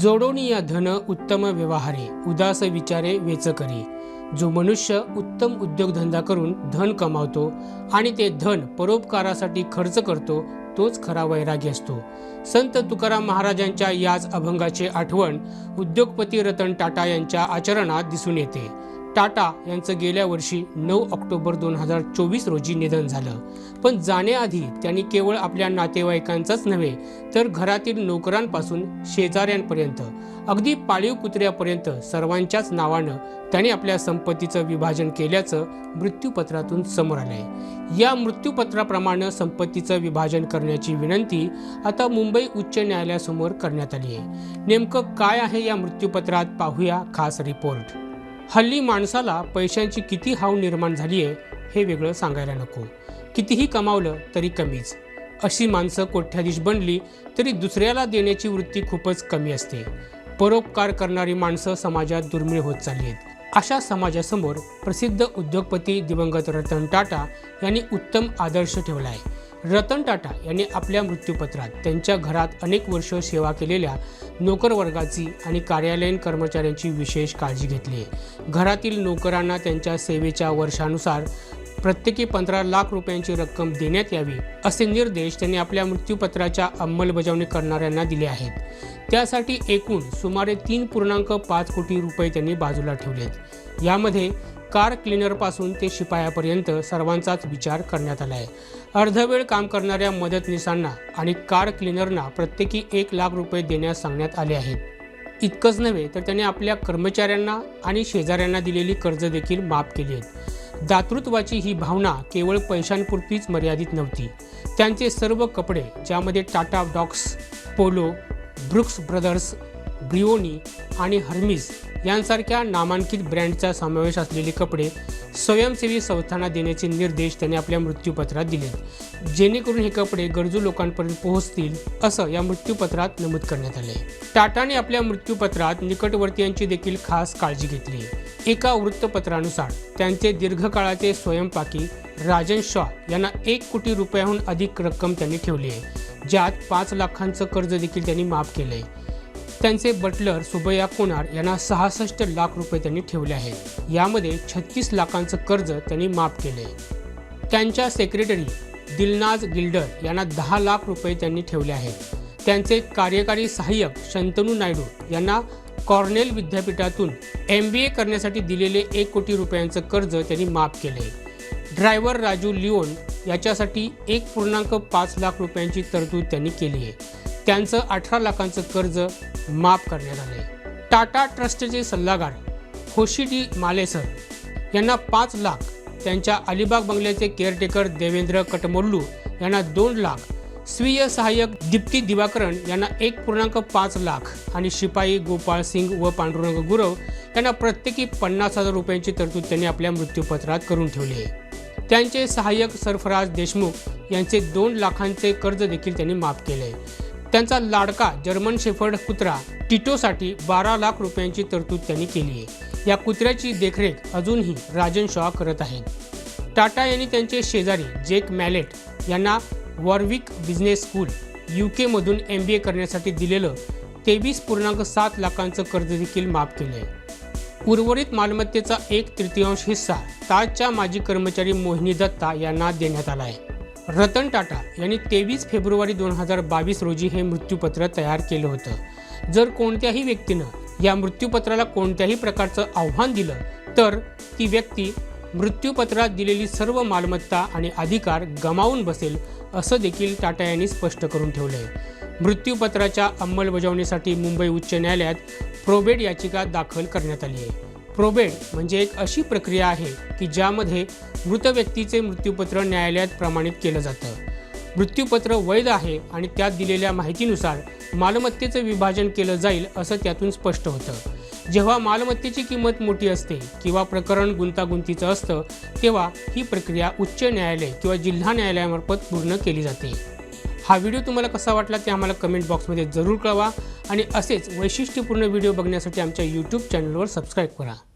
जोडोनिया धन उत्तम व्यवहारे उदास विचारे वेच करी जो मनुष्य उत्तम उद्योगधंदा करून धन कमावतो आणि ते धन परोपकारासाठी खर्च करतो तोच खरा वैरागी असतो. संत तुकाराम महाराजांच्या याच अभंगाचे आठवण उद्योगपती रतन टाटा यांच्या आचरणात दिसून येते. टाटा यांचं गेल्या वर्षी नऊ ऑक्टोबर दोन हजार चोवीस रोजी निधन झालं. पण जाण्याआधी त्यांनी केवळ आपल्या नातेवाईकांचाच नव्हे तर घरातील नोकरांपासून शेजाऱ्यांपर्यंत अगदी पाळीव कुत्र्यापर्यंत सर्वांच्याच नावानं त्याने आपल्या संपत्तीचं विभाजन केल्याचं मृत्यूपत्रातून समोर आलंय. या मृत्यूपत्राप्रमाणे संपत्तीचं विभाजन करण्याची विनंती आता मुंबई उच्च न्यायालयासमोर करण्यात आली आहे नेमकं काय आहे या मृत्यूपत्रात पाहूया खास रिपोर्ट. हल्ली माणसाला पैशांची किती हाव निर्माण झाली आहे हे वेगळं सांगायला नको. कितीही कमावलं तरी कमीच. अशी माणसं कोठ्याधीश बनली तरी दुसऱ्याला देण्याची वृत्ती खूपच कमी असते. परोपकार करणारी माणसं समाजात दुर्मिळ होत चालली आहेत अशा समाजासमोर प्रसिद्ध उद्योगपती दिवंगत रतन टाटा यांनी उत्तम आदर्श ठेवला आहे रतन टाटा यांनी आपल्या मृत्यूपत्रात त्यांच्या घरात अनेक वर्ष सेवा केलेल्या नोकरवर्गाची आणि कार्यालयीन कर्मचाऱ्यांची विशेष काळजी घेतली. आहे घरातील नोकरांना त्यांच्या सेवेच्या वर्षानुसार प्रत्येकी पंधरा लाख रुपयांची रक्कम देण्यात यावी असे निर्देश त्यांनी आपल्या मृत्यूपत्राच्या अंमलबजावणी करणाऱ्यांना दिले आहेत. त्यासाठी एकूण सुमारे तीन पूर्णांक पाच कोटी रुपये त्यांनी बाजूला ठेवलेत. यामध्ये कार क्लिनरपासून ते शिपायापर्यंत सर्वांचाच विचार करण्यात आला आहे. अर्धवेळ काम करणाऱ्या मदतनीसांना आणि कार क्लिनरना प्रत्येकी एक लाख रुपये देण्यास सांगण्यात आले आहेत इतकंच नव्हे तर त्याने आपल्या कर्मचाऱ्यांना आणि शेजाऱ्यांना दिलेली कर्ज देखील माफ केली आहेत. दातृत्वाची ही भावना केवळ पैशांपुरतीच मर्यादित नव्हती. त्यांचे सर्व कपडे ज्यामध्ये टाटा डॉक्स पोलो ब्रुक्स ब्रदर्स ब्रिओनी आणि हर्मिस यांसारख्या नामांकित ब्रँडचा समावेश असलेले कपडे स्वयंसेवी संस्थांना देण्याचे निर्देश त्यांनी आपल्या मृत्यूपत्रात दिले जेणेकरून हे कपडे गरजू लोकांपर्यंत पोहोचतील असं या मृत्यूपत्रात नमूद करण्यात आले टाटाने आपल्या मृत्यूपत्रात निकटवर्तीयांची देखील खास काळजी घेतली एका वृत्तपत्रानुसार त्यांचे दीर्घकाळाचे स्वयंपाकी राजन शॉ यांना एक कोटी रुपयाहून अधिक रक्कम त्यांनी ठेवली आहे. ज्यात पाच लाखांचं कर्ज देखील त्यांनी माफ केलं आहे त्यांचे बटलर सुबैया कोणार यांना सहासष्ट लाख रुपये त्यांनी ठेवले आहेत. यामध्ये छत्तीस लाखांचं कर्ज त्यांनी माफ केले त्यांच्या सेक्रेटरी दिलनाज गिल्डर यांना दहा लाख रुपये त्यांनी ठेवले आहेत. त्यांचे कार्यकारी सहाय्यक शंतनू नायडू यांना कॉर्नेल विद्यापीठातून एम बी ए करण्यासाठी दिलेले एक कोटी रुपयांचं कर्ज त्यांनी माफ केले ड्रायव्हर राजू लिओन याच्यासाठी एक पूर्णांक पाच लाख रुपयांची तरतूद त्यांनी केली आहे. त्यांचं अठरा लाखांचं कर्ज माफ करण्यात आले टाटा ट्रस्टचे सल्लागार होशिडी मालेसर यांना पाच लाख त्यांच्या अलिबाग बंगल्याचे केअरटेकर देवेंद्र कटमोल्लू यांना दोन लाख स्वीय सहाय्यक दीप्ती दिवाकरन यांना एक पूर्णांक पाच लाख आणि शिपाई गोपाळ सिंग व पांडुरंग गुरव यांना प्रत्येकी पन्नास हजार रुपयांची तरतूद त्यांनी आपल्या मृत्यूपत्रात करून ठेवली आहे. त्यांचे सहाय्यक सरफराज देशमुख यांचे दोन लाखांचे कर्ज देखील त्यांनी माफ केले आहे त्यांचा लाडका जर्मन शेफर्ड कुत्रा टिटोसाठी बारा लाख रुपयांची तरतूद त्यांनी केली आहे. या कुत्र्याची देखरेख अजूनही राजन शॉ करत आहेत. टाटा यांनी त्यांचे शेजारी जेक मॅलेट यांना वॉर्विक बिझनेस स्कूल यू केमधून एम बी ए करण्यासाठी दिलेलं तेवीस पूर्णांक सात लाखांचं कर्ज देखील माफ केलं आहे उर्वरित मालमत्तेचा एक तृतीयांश हिस्सा ताजच्या माजी कर्मचारी मोहिनी दत्ता यांना देण्यात आला आहे. रतन टाटा यांनी तेवीस फेब्रुवारी दोन हजार बावीस रोजी हे मृत्यूपत्र तयार केलं होतं. जर कोणत्याही व्यक्तीनं या मृत्यूपत्राला कोणत्याही प्रकारचं आव्हान दिलं तर ती व्यक्ती मृत्यूपत्रात दिलेली सर्व मालमत्ता आणि अधिकार गमावून बसेल असं देखील टाटा यांनी स्पष्ट करून ठेवलं आहे मृत्यूपत्राच्या अंमलबजावणीसाठी मुंबई उच्च न्यायालयात प्रोबेट याचिका दाखल करण्यात आली आहे. प्रोबेट म्हणजे एक अशी प्रक्रिया आहे की ज्यामध्ये मृत व्यक्तीचे मृत्यूपत्र न्यायालयात प्रमाणित केलं जातं. मृत्यूपत्र वैध आहे आणि त्यात दिलेल्या माहितीनुसार मालमत्तेचं विभाजन केलं जाईल असं त्यातून स्पष्ट होतं. जेव्हा मालमत्तेची किंमत मोठी असते किंवा प्रकरण गुंतागुंतीचं असतं तेव्हा ही प्रक्रिया उच्च न्यायालय किंवा जिल्हा न्यायालयामार्फत पूर्ण केली जाते. हा व्हिडिओ तुम्हाला कसा वाटला ते आम्हाला कमेंट बॉक्समध्ये जरूर कळवा. आणि असेच वैशिष्ट्यपूर्ण व्हिडिओ बघण्यासाठी आमच्या यूट्यूब चॅनलवर सबस्क्राईब करा.